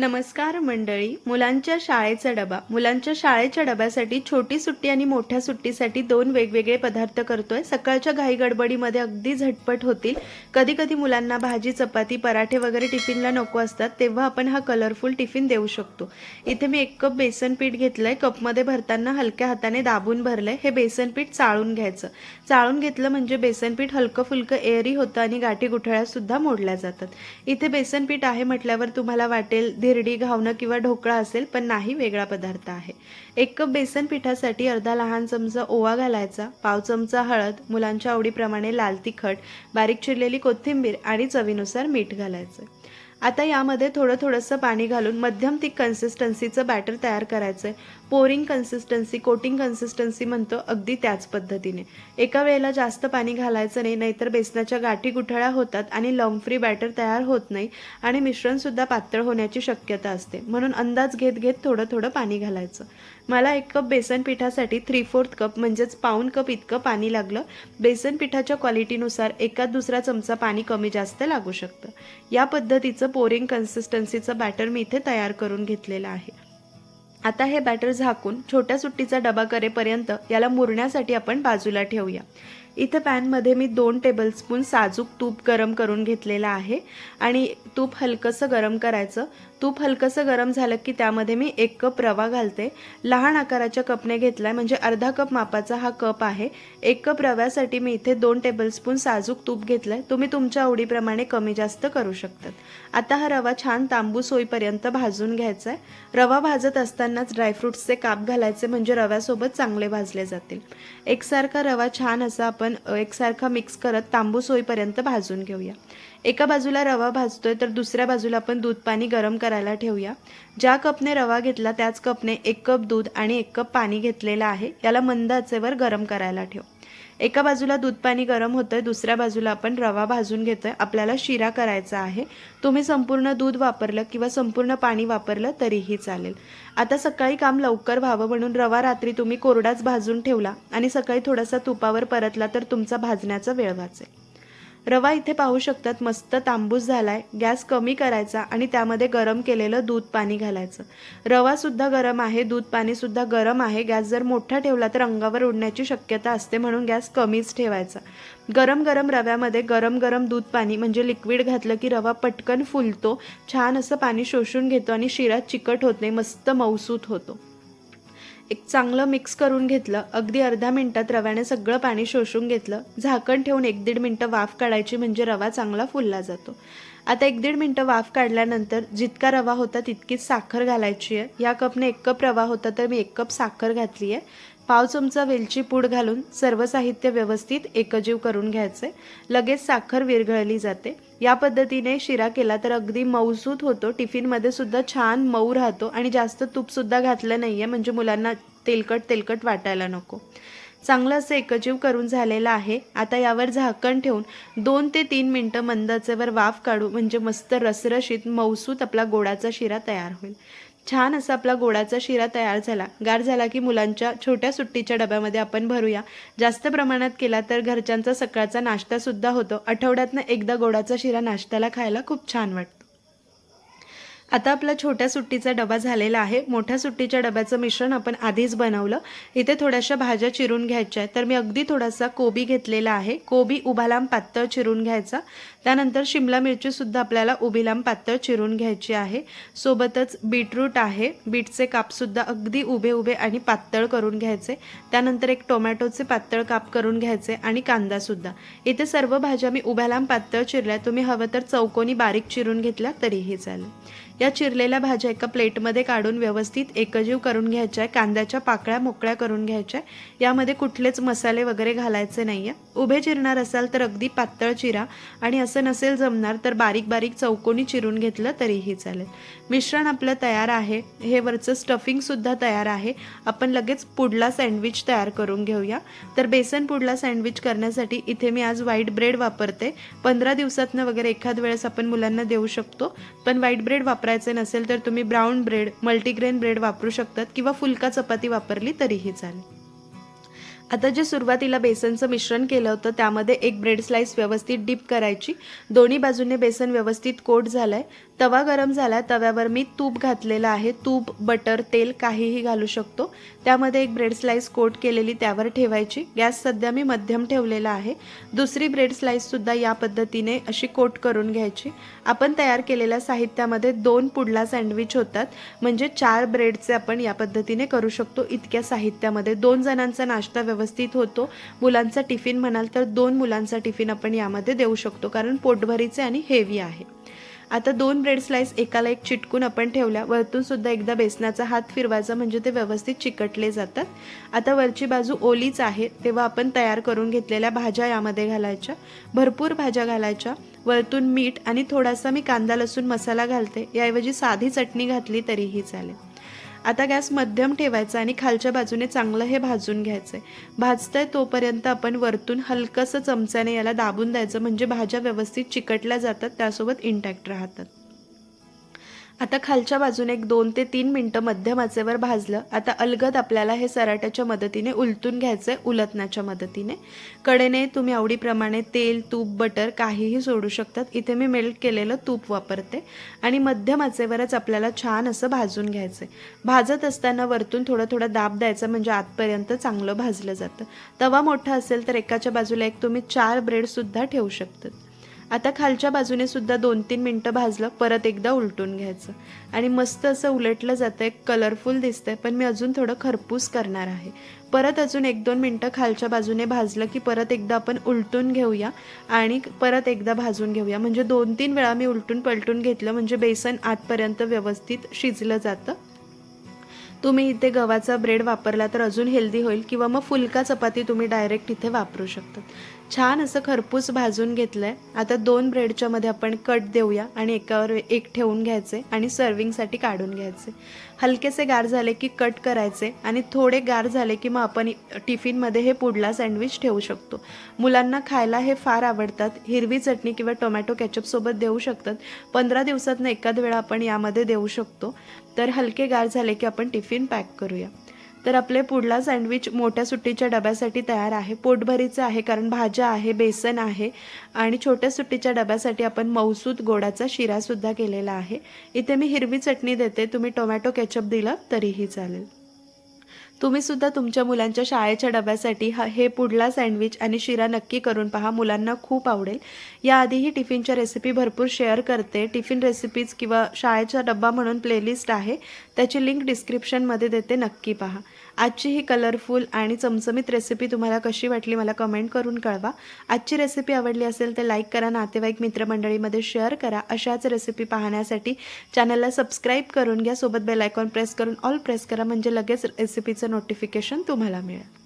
नमस्कार मंडळी मुलांच्या शाळेचा डबा. मुलांच्या शाळेच्या डब्यासाठी छोटी सुट्टी आणि मोठ्या सुट्टीसाठी दोन वेगवेगळे पदार्थ करतोय. सकाळच्या घाई गडबडीमध्ये अगदी झटपट होतील. कधी कधी मुलांना भाजी चपाती पराठे वगैरे टिफिनला नको असतात तेव्हा आपण हा कलरफुल टिफिन देऊ शकतो. इथे मी एक कप बेसन पीठ घेतलंय. कपमध्ये भरताना हलक्या हाताने दाबून भरलंय. हे बेसन पीठ चाळून घ्यायचं. चाळून घेतलं म्हणजे बेसन पीठ हलकं फुलकं एअरी होतं आणि गाठी गुठळ्या सुद्धा मोडल्या जातात. इथे बेसन पीठ आहे म्हटल्यावर तुम्हाला वाटेल धिरडी घावणं किंवा ढोकळा असेल पण नाही वेगळा पदार्थ आहे. एक कप बेसन पिठासाठी अर्धा लहान चमचा ओवा घालायचा पाव चमचा हळद मुलांच्या आवडीप्रमाणे लाल तिखट बारीक चिरलेली कोथिंबीर आणि चवीनुसार मीठ घालायचं. आता यामध्ये थोडं थोडंसं पाणी घालून मध्यम तिक कन्सिस्टन्सीचं बॅटर तयार करायचं आहे पोरिंग कन्सिस्टन्सी कोटिंग कन्सिस्टन्सी म्हणतो अगदी त्याच पद्धतीने. एका वेळेला जास्त पाणी घालायचं नाही नाहीतर बेसनाच्या गाठी गुठळ्या होतात आणि लॉंग फ्री बॅटर तयार होत नाही आणि मिश्रणसुद्धा पातळ होण्याची शक्यता असते. म्हणून अंदाज घेत घेत थोडं थोडं पाणी घालायचं. मला एक कप बेसन पिठासाठी थ्री फोर्थ कप म्हणजेच पाऊन कप इतकं पाणी लागलं. बेसन पिठाच्या क्वालिटीनुसार एकाच दुसरा चमचा पाणी कमी जास्त लागू शकतं. या पद्धतीचं पोरिंग कन्सिस्टन्सीचं बॅटर मी इथे तयार करून घेतलेलं आहे. आता हे बॅटर झाकून छोट्या सुट्टीचा डबा करेपर्यंत याला मुरण्यासाठी आपण बाजूला ठेवूया. इथं पॅनमध्ये मी दोन टेबलस्पून साजूक तूप गरम करून घेतलेलं आहे आणि तूप हलकंसं गरम करायचं. तूप हलकंसं गरम झालं की त्यामध्ये मी एक कप रवा घालते. लहान आकाराच्या कपने घेतला आहे म्हणजे अर्धा कप मापाचा हा कप आहे. एक कप रव्यासाठी मी इथे दोन टेबलस्पून साजूक तूप घेतलं आहे तुम्ही तुमच्या आवडीप्रमाणे कमी जास्त करू शकतात. आता हा रवा छान तांबूस होईपर्यंत भाजून घ्यायचा आहे रवा भाजत असतानाच ड्रायफ्रुट्सचे काप घालायचे म्हणजे रव्यासोबत चांगले भाजले जातील. एकसारखा रवा छान असा आपण एकसारखा मिक्स करत तांबूस होईपर्यंत भाजून घेऊया. एका बाजूला रवा भाजतोय तर दुसऱ्या बाजूला आपण दूध पाणी गरम करायला ठेवूया. ज्या कपने रवा घेतला त्याच कपने एक कप दूध आणि एक कप पाणी घेतलेलं आहे. याला मंद आचेवर गरम करायला ठेव. एका बाजूला दूध पाणी गरम होतंय दुसऱ्या बाजूला आपण रवा भाजून घेतोय. आपल्याला शिरा करायचा आहे. तुम्ही संपूर्ण दूध वापरलं किंवा संपूर्ण पाणी वापरलं तरीही चालेल. आता सकाळी काम लवकर व्हावं म्हणून रवा रात्री तुम्ही कोरडाच भाजून ठेवला आणि सकाळी थोडासा तुपावर परतला तर तुमचा भाजण्याचा वेळ वाचेल. रवा इथे पाहू शकतात मस्त तांबूस झालाय गॅस कमी करायचा आणि त्यामध्ये गरम केलेलं दूध पाणी घालायचं. रवा सुद्धा गरम आहे दूध पाणी सुद्धा गरम आहे गॅस जर मोठा ठेवला तर अंगावर उडण्याची शक्यता असते म्हणून गॅस कमीच ठेवायचा. गरम गरम रव्यामध्ये गरम गरम दूध पाणी म्हणजे लिक्विड घातलं की रवा पटकन फुलतो छान असं पाणी शोषून घेतो आणि शिरा चिकट होत नाही मस्त मऊसूत होतो. एक चांगलं मिक्स करून घेतलं अगदी अर्धा मिनिटात रव्याने सगळं पाणी शोषून घेतलं. झाकण ठेवून एक दीड मिनटं वाफ काढायची म्हणजे रवा चांगला फुलला जातो. आता एक दीड मिनटं वाफ काढल्यानंतर जितका रवा होता तितकीच साखर घालायची आहे. या कपने एक कप रवा होता तर मी एक कप साखर घातली आहे पाव चमचा वेलची पूड घालून सर्व साहित्य व्यवस्थित एकजीव करून घ्यायचे. लगेच साखर विरघळली जाते. या पद्धतीने शिरा केला तर अगदी मऊसूत होतो. टिफिनमध्ये सुद्धा छान मऊ राहतो आणि जास्त तूपसुद्धा घातलं नाही आहे म्हणजे मुलांना तेलकट तेलकट वाटायला नको. चांगलं असं एकजीव करून झालेलं आहे. आता यावर झाकण ठेवून दोन ते तीन मिनटं मंदाचेवर वाफ काढू म्हणजे मस्त रसरशीत मऊसूत आपला गोडाचा शिरा तयार होईल. छान असा आपला गोडाचा शिरा तयार झाला. गार झाला की मुलांच्या छोट्या सुट्टीच्या डब्यामध्ये आपण भरूया. जास्त प्रमाणात केला तर घरच्यांचा सकाळचा नाश्तासुद्धा होतो. आठवड्यातनं एकदा गोडाचा शिरा नाश्त्याला खायला खूप छान वाटतो. आता आपला छोट्या सुट्टीचा डबा झालेला आहे. मोठ्या सुट्टीच्या डब्याचं मिश्रण आपण आधीच बनवलं. इथे थोड्याशा भाज्या चिरून घ्यायच्या आहेत. तर मी अगदी थोडासा कोबी घेतलेला आहे. कोबी उभालाम पातळ चिरून घ्यायचा. त्यानंतर शिमला मिरचीसुद्धा आपल्याला उभी लांब पातळ चिरून घ्यायची आहे. सोबतच बीटरूट आहे. बीटचे कापसुद्धा अगदी उभे उभे आणि पातळ करून घ्यायचे. त्यानंतर एक टोमॅटोचे पातळ काप करून घ्यायचे आणि कांदासुद्धा इथे सर्व भाज्या मी उभ्या लांब पातळ चिरल्या. तुम्ही हवं तर चौकोनी बारीक चिरून घेतल्या तरीही चालेल. या चिरलेल्या भाज्या एका प्लेटमध्ये काढून व्यवस्थित एकजीव करून घ्यायच्या आहे. कांद्याच्या पाकळ्या मोकळ्या करून घ्यायच्या आहे. यामध्ये कुठलेच मसाले वगैरे घालायचे नाही आहे उभे चिरणार असाल तर अगदी पातळ चिरा आणि असं नसेल जमणार तर बारीक बारीक चौकोनी चिरून घेतलं तरीही चालेल. मिश्रण आपलं तयार आहे. हे वरचं स्टफिंगसुद्धा तयार आहे. आपण लगेच पुडला सँडविच तयार करून घेऊया. तर बेसन पुडला सँडविच करण्यासाठी इथे मी आज व्हाईट ब्रेड वापरते. पंधरा दिवसातनं वगैरे एखाद वेळेस आपण मुलांना देऊ शकतो. पण व्हाईट ब्रेड वापरायचे नसेल तर तुम्ही ब्राऊन ब्रेड मल्टीग्रेन ब्रेड वापरू शकतात किंवा फुलका चपाती वापरली तरीही चालेल. आता जे सुरुवातीला बेसनचं मिश्रण केलं होतं त्यामध्ये एक ब्रेड स्लाइस व्यवस्थित डीप करायची. दोन्ही बाजूने बेसन व्यवस्थित कोट झालंय. तवा गरम झाला तव्यावर मी तूप घातलेलं आहे. तूप बटर तेल काहीही घालू शकतो. त्यामध्ये एक ब्रेड स्लाईस कोट केलेली त्यावर ठेवायची. गॅस सध्या मी मध्यम ठेवलेला आहे. दुसरी ब्रेड स्लाईससुद्धा या पद्धतीने अशी कोट करून घ्यायची. आपण तयार केलेल्या साहित्यामध्ये दोन पुडला सँडविच होतात. म्हणजे चार ब्रेडचे आपण या पद्धतीने करू शकतो. इतक्या साहित्यामध्ये दोन जणांचा नाश्ता व्यवस्थित होतो. मुलांचा टिफिन म्हणाल तर दोन मुलांचा टिफिन आपण यामध्ये देऊ शकतो. कारण पोटभरीचे आणि हेवी आहे. आता दोन ब्रेड स्लाइस एकाला एक चिटकून आपण ठेवल्या. वरतून सुद्धा एकदा बेसनाचा हात फिरवायचा म्हणजे ते व्यवस्थित चिकटले जातात. आता वरची बाजू ओलीच आहे तेव्हा आपण तयार करून घेतलेल्या भाज्या यामध्ये घालायच्या. भरपूर भाज्या घालायच्या. वरतून मीठ आणि थोडासा मी कांदा लसूण मसाला घालते. याऐवजी साधी चटणी घातली तरीही चालेल. आता गॅस मध्यम ठेवायचा आणि खालच्या बाजूने चांगलं हे भाजून घ्यायचं आहे भाजतंय तोपर्यंत आपण वरतून हलकंसं चमच्याने याला दाबून द्यायचं. म्हणजे भाज्या व्यवस्थित चिकटल्या जातात त्यासोबत इंटॅक्ट राहतात. आता खालच्या बाजूने एक दोन ते तीन मिनटं मध्यम आचेवर भाजलं. आता अलगद आपल्याला हे सराट्याच्या मदतीने उलटून घ्यायचं आहे उलटण्याच्या मदतीने. कडेने तुम्ही आवडीप्रमाणे तेल तूप बटर काहीही सोडू शकतात. इथे मी मेल्ट केलेलं तूप वापरते. आणि मध्यम आचेवरच आपल्याला छान असं भाजून घ्यायचं आहे भाजत असताना वरतून थोडं थोडं दाब द्यायचा म्हणजे आतपर्यंत चांगलं भाजलं जातं. तवा मोठा असेल तर एकाच्या बाजूला एक तुम्ही चार ब्रेडसुद्धा ठेवू शकतात. आता खालच्या बाजूने सुद्धा दोन तीन मिनटं भाजलं परत एकदा उलटून घ्यायचं. आणि मस्त असं उलटलं जातं आहे कलरफुल दिसतंय पण मी अजून थोडं खरपूस करणार आहे. परत अजून एक दोन मिनटं खालच्या बाजूने भाजलं की परत एकदा आपण उलटून घेऊया आणि परत एकदा भाजून घेऊया. म्हणजे दोन तीन वेळा मी उलटून पलटून घेतलं म्हणजे बेसन आतपर्यंत व्यवस्थित शिजलं जातं. तुम्ही इथे गव्हाचा ब्रेड वापरला तर अजून हेल्दी होईल किंवा मग फुलका चपाती तुम्ही डायरेक्ट इथे वापरू शकतात. छान असं खरपूस भाजून घेतलं आहे आता दोन ब्रेडच्या मध्ये आपण कट देऊया आणि एकावर एक ठेवून घ्यायचे आणि सर्विंगसाठी काढून घ्यायचे. हलकेसे गार झाले की कट करायचे आणि थोडे गार झाले की मग आपण टिफिनमध्ये हे पुडला सँडविच ठेवू शकतो. मुलांना खायला हे फार आवडतात. हिरवी चटणी किंवा टोमॅटो कॅचअपसोबत देऊ शकतात. पंधरा दिवसातनं एखाद वेळा आपण यामध्ये देऊ शकतो. तर हलके गार झाले की आपण टिफिन पॅक करूया. तर आपले पुढला सँडविच मोठ्या सुट्टीच्या डब्यासाठी तयार आहे. पोटभरीचं आहे कारण भाज्या आहे बेसन आहे आणि छोट्या सुट्टीच्या डब्यासाठी आपण मौसूद गोडाचा शिरासुद्धा केलेला आहे. इथे मी हिरवी चटणी देते. तुम्ही टोमॅटो केचप दिलं तरीही चालेल. तुम्ही सुद्धा तुमच्या मुलांच्या शाळेच्या डब्यासाठी हा हे पुढला सँडविच आणि शिरा नक्की करून पहा. मुलांना खूप आवडेल. याआधीही टिफिनच्या रेसिपी भरपूर शेअर करते. टिफिन रेसिपीज किंवा शाळेचा डब्बा म्हणून प्लेलिस्ट आहे. त्याची लिंक डिस्क्रिप्शनमध्ये देते. नक्की पहा. आजची ही कलरफुल आणि चमचमीत रेसिपी तुम्हाला कशी वाटली मला कमेंट करून कळवा. आजची रेसिपी आवडली असेल तर लाईक करा नातेवाईक मित्रमंडळीमध्ये शेअर करा. अशाच रेसिपी पाहण्यासाठी चॅनलला सबस्क्राईब करून घ्या. सोबत बेल आयकॉन प्रेस करून ऑल प्रेस करा. म्हणजे लगेच रेसिपीचं नोटिफिकेशन तुम्हाला मिळेल.